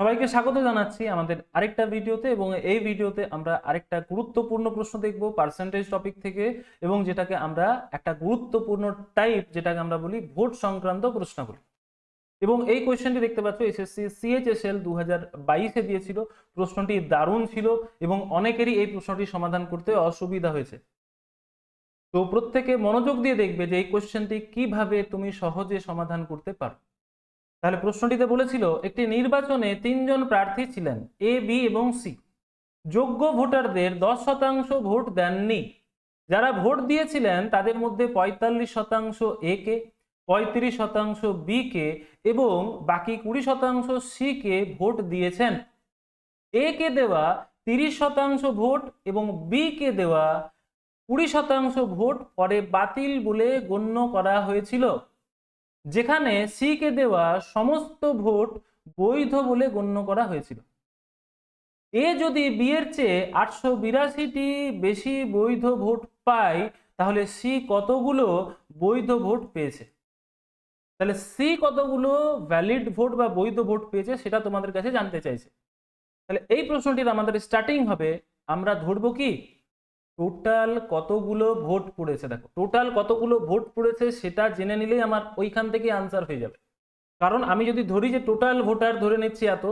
সবাইকে স্বাগত জানাচ্ছি আমাদের আরেকটা ভিডিওতে এবং এই ভিডিওতে আমরা আরেকটা গুরুত্বপূর্ণ প্রশ্ন দেখব পার্সেন্টেজ টপিক থেকে এবং যেটাকে আমরা একটা গুরুত্বপূর্ণ টাইপ যেটাকে আমরা বলি ভোট সংক্রান্ত প্রশ্নগুলি। এবং এই কোয়েশ্চেনটি দেখতে পাচ্ছ এসএসসি সিএইচএসএল দু হাজার বাইশে দিয়েছিল, প্রশ্নটি দারুণ ছিল এবং অনেকেরই এই প্রশ্নটি সমাধান করতে অসুবিধা হয়েছে। তো প্রত্যেকে মনোযোগ দিয়ে দেখবে যে এই কোয়েশ্চেনটি কীভাবে তুমি সহজে সমাধান করতে পারো। তাহলে প্রশ্নটিতে বলেছিল, একটি নির্বাচনে তিনজন প্রার্থী ছিলেন এ বি এবং সি যোগ্য ভোটারদের দশ শতাংশ ভোট দেননি। যারা ভোট দিয়েছিলেন তাদের মধ্যে পঁয়তাল্লিশ শতাংশ এ কে, পঁয়ত্রিশ শতাংশ বি কে এবং বাকি কুড়ি শতাংশ সি কে ভোট দিয়েছেন। এ কে দেওয়া তিরিশ শতাংশ ভোট এবং বি কে দেওয়া কুড়ি শতাংশ ভোট পরে বাতিল বলে গণ্য করা হয়েছিল। যেখানে সি কে দেওয়া সমস্ত ভোট বৈধ বলে গণ্য করা হয়েছিল। এ যদি বি এর চেয়ে আটশো বিরাশিটি বেশি বৈধ ভোট পায়, তাহলে সি কতগুলো বৈধ ভোট পেয়েছে? তাহলে সি কতগুলো ভ্যালিড ভোট বা বৈধ ভোট পেয়েছে সেটা তোমাদের কাছে জানতে চাইছে। তাহলে এই প্রশ্নটির আমাদের স্টার্টিং হবে, আমরা ধরবো কি? টোটাল কতগুলো ভোট পড়েছে? দেখো টোটাল কতগুলো ভোট পড়েছে সেটা জেনে নিলেই আমার ওইখান থেকে আনসার হয়ে যাবে। কারণ আমি যদি ধরি যে টোটাল ভোটার ধরে নিচ্ছি এত,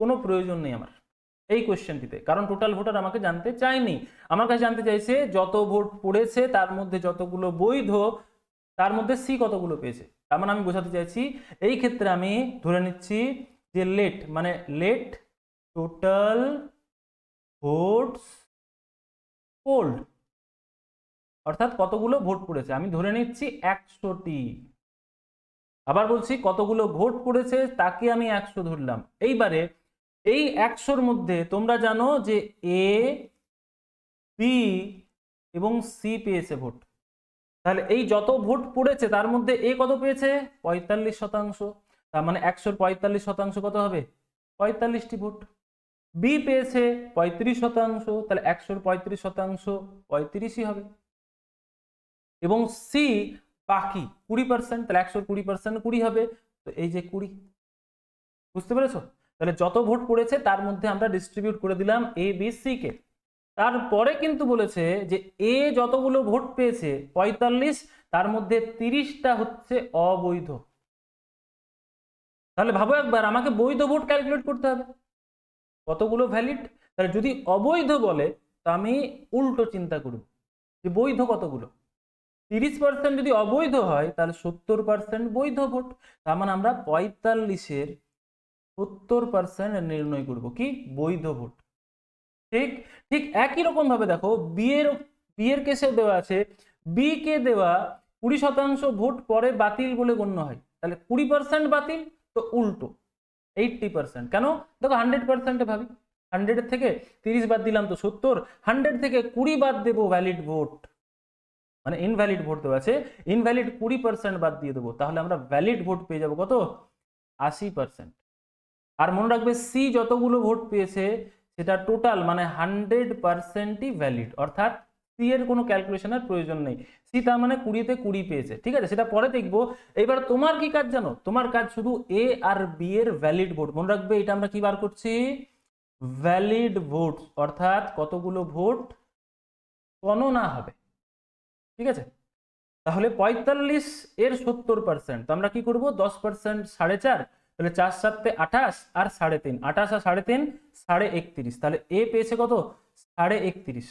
কোনো প্রয়োজন নেই আমার এই কোয়েশ্চেনটিতে কারণ টোটাল ভোটার আমাকে জানতে চায়নি। আমার কাছে জানতে চাইছে যত ভোট পড়েছে তার মধ্যে যতগুলো বৈধ, তার মধ্যে সি কতগুলো পেয়েছে? তার মানে আমি বোঝাতে চাইছি, এই ক্ষেত্রে আমি ধরে নিচ্ছি যে লেট মানে লেট টোটাল ভোটস পোল্ড অর্থাৎ কতগুলো ভোট পড়েছে? আমি ধরে নিচ্ছি একশোটি। আবার বলছি কতগুলো ভোট পড়েছে, তাকে আমি একশো ধরলাম। এইবারে এই একশোর মধ্যে তোমরা জানো যে এ বি এবং সি পেয়েছে ভোট। তাহলে এই যত ভোট পড়েছে, তার মধ্যে এ কত পেয়েছে? পঁয়তাল্লিশ শতাংশ। তার মানে একশোর পঁয়তাল্লিশ শতাংশ কত হবে? পঁয়তাল্লিশটি ভোট। বি পেয়েছে পঁয়ত্রিশ শতাংশ, তাহলে একশোর পঁয়ত্রিশ শতাংশ পঁয়ত্রিশই হবে। এবং সি বাকি কুড়ি পার্সেন্ট তাহলে একশোর কুড়ি পার্সেন্ট কুড়ি হবে। তো এই যে কুড়ি, বুঝতে পেরেছ? তাহলে যত ভোট পড়েছে, তার মধ্যে আমরা ডিস্ট্রিবিউট করে দিলাম এ বি সি কে। তারপরে কিন্তু বলেছে যে এ যতগুলো ভোট পেয়েছে, পঁয়তাল্লিশ, তার মধ্যে তিরিশটা হচ্ছে অবৈধ। তাহলে ভাবো একবার, আমাকে বৈধ ভোট ক্যালকুলেট করতে হবে। কতগুলো ভ্যালিড তাহলে যদি অবৈধ বলে, তা আমি উল্টো চিন্তা করব যে বৈধ কতগুলো? তিরিশ পার্সেন্ট যদি অবৈধ হয়, তাহলে সত্তর পার্সেন্ট বৈধ ভোট। তার মানে আমরা পঁয়তাল্লিশের সত্তর পার্সেন্ট নির্ণয় করব কি? বৈধ ভোট। ঠিক? ঠিক একই রকম ভাবে দেখো বিয়ের বিয়ের কেসে দেওয়া আছে বি কে দেওয়া কুড়ি শতাংশ ভোট পরে বাতিল বলে গণ্য হয়। তাহলে কুড়ি পার্সেন্ট বাতিল, তো উল্টো। এইটটি পার্সেন্ট কেন? দেখো হান্ড্রেড পার্সেন্টে ভাবি। হান্ড্রেডের থেকে তিরিশ বাদ দিলাম তো সত্তর। হান্ড্রেড থেকে কুড়ি বাদ দেবো ভ্যালিড ভোট মানে ইনভ্যালিড ভোট দেওয়া আছে। ইনভ্যালিড কুড়ি পার্সেন্ট বাদ দিয়ে দেবো। তাহলে আমরা ভ্যালিড ভোট পেয়ে যাব কত? আশি পার্সেন্ট আর মনে রাখবে সি যতগুলো ভোট পেয়েছে, সেটা টোটাল মানে হান্ড্রেড পার্সেন্টই ভ্যালিড অর্থাৎ সি এর কোনো ক্যালকুলেশনের প্রয়োজন নেই। সি তার মানে কুড়িতে কুড়ি পেয়েছে, ঠিক আছে? সেটা পরে দেখব। এবার তোমার কি কাজ জানো? তোমার কাজ শুধু এ আর বি এর ভ্যালিড ভোট মনে রাখবে, এটা আমরা কি বার করছি? ভ্যালিড ভোট অর্থাৎ কতগুলো ভোট গণনা হবে, ঠিক আছে? তাহলে পঁয়তাল্লিশ এর সত্তর পার্সেন্ট তো আমরা কি করব? দশ পার্সেন্ট সাড়ে চার, তাহলে চার সাতে আঠাশ আর সাড়ে তিন। আঠাশ আর সাড়ে তিন, সাড়ে একত্রিশ। তাহলে এ পেয়েছে কত? সাড়ে একত্রিশ।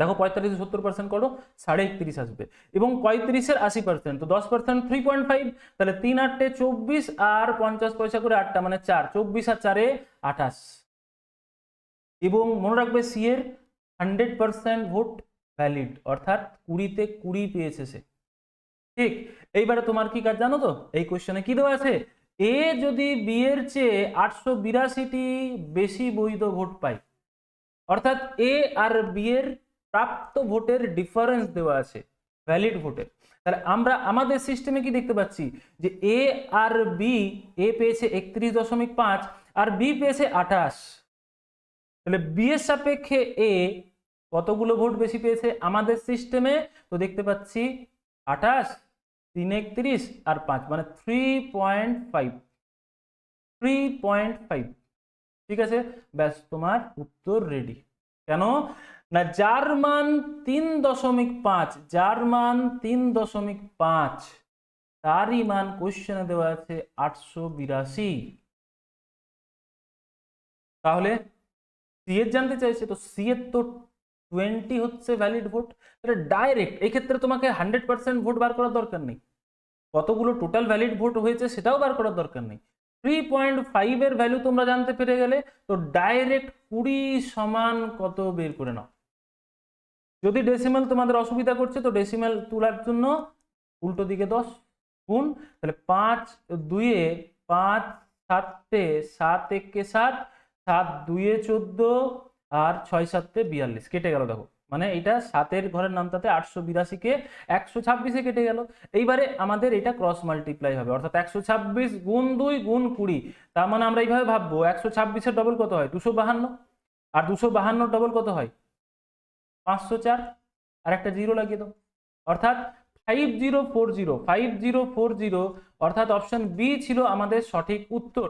দেখো পঁয়তাল্লিশ সত্তর পার্সেন্ট করো, সাড়ে একত্রিশ আসবে। এবং পঁয়ত্রিশের আশি পার্সেন্ট তো দশ পার্সেন্ট থ্রি পয়েন্ট ফাইভ তাহলে তিন আটটে চব্বিশ আর পঞ্চাশ পয়সা করে আটটা মানে চার, চব্বিশ আর চারে আঠাশ। এবং মনে রাখবে সি এর হান্ড্রেড পার্সেন্ট ভোট ভ্যালিড অর্থাৎ কুড়িতে কুড়ি পেয়েছে সে। ঠিক, এইবারে তোমার কি কাজ জানো তো? এই কোয়েশ্চনে কি দেওয়া আছে? এ যদি বি এর চেয়ে আটশো বিরাশিটি বেশি বৈধ ভোট পায়, অর্থাৎ এ আর বি এর প্রাপ্ত ভোটের ডিফারেন্স দেওয়া আছে ভ্যালিড ভোটের। তাহলে আমরা, আমাদের সিস্টেমে কি দেখতে পাচ্ছি? যে এ আর বি এ পেয়েছে একত্রিশ দশমিক পাঁচ, আর বি পেয়েছে আঠাশ। তাহলে বি এর সাপেক্ষে এ কতগুলো ভোট বেশি পেয়েছে? আমাদের সিস্টেমে তো দেখতে পাচ্ছি আঠাশ, তিন একত্রিশ, আর পাঁচ মানে three point five three point five ঠিক আছে? ব্যাস, তোমার উত্তর রেডি কেন? না যার মান তিন দশমিক পাঁচ যার মান তিন দশমিক পাঁচ। তারই মান কোশ্চেনে দেওয়া আছে আটশো বিরাশি। তাহলে সি এর জানতে চাইছে, তো সি এর তো টোয়েন্টি হচ্ছে ভ্যালিড ভোট তাহলে ডাইরেক্ট এক্ষেত্রে তোমাকে হান্ড্রেড পার্সেন্ট ভোট বার করার দরকার নেই। কতগুলো টোটাল ভ্যালিড ভোট হয়েছে সেটাও বার করার দরকার নেই। থ্রি পয়েন্ট ফাইভের ভ্যালু তোমরা জানতে পেরে গেলে, তো ডাইরেক্ট কুড়ি সমান কত বের করে নাও। যদি ডেসিমাল তোমাদের অসুবিধা করছে, তো ডেসিমাল তোলার জন্য উল্টো দিকে দশ গুণ, তাহলে পাঁচ দুইয়ে পাঁচ সাতটে সাত একে সাত সাত দুইয়ে চোদ্দ, আর ছয় সাতটে বিয়াল্লিশ, কেটে গেল দেখো। মানে এটা সাতের ঘরের নামটাতে আটশো বিরাশিকে একশো ছাব্বিশে কেটে গেল। এইবারে আমাদের এটা ক্রস মাল্টিপ্লাই হবে, অর্থাৎ একশো ছাব্বিশ গুণ দুই গুণ কুড়ি, তার মানে আমরা এইভাবে ভাববো, একশো ছাব্বিশের ডবল কত হয়? দুশো বাহান্ন। আর দুশো বাহান্ন ডবল কত হয়? পাঁচশো চার আর একটা জিরো লাগিয়ে দাও। অর্থাৎ five zero four zero five zero four zero অর্থাৎ অপশন বি ছিল আমাদের সঠিক উত্তর।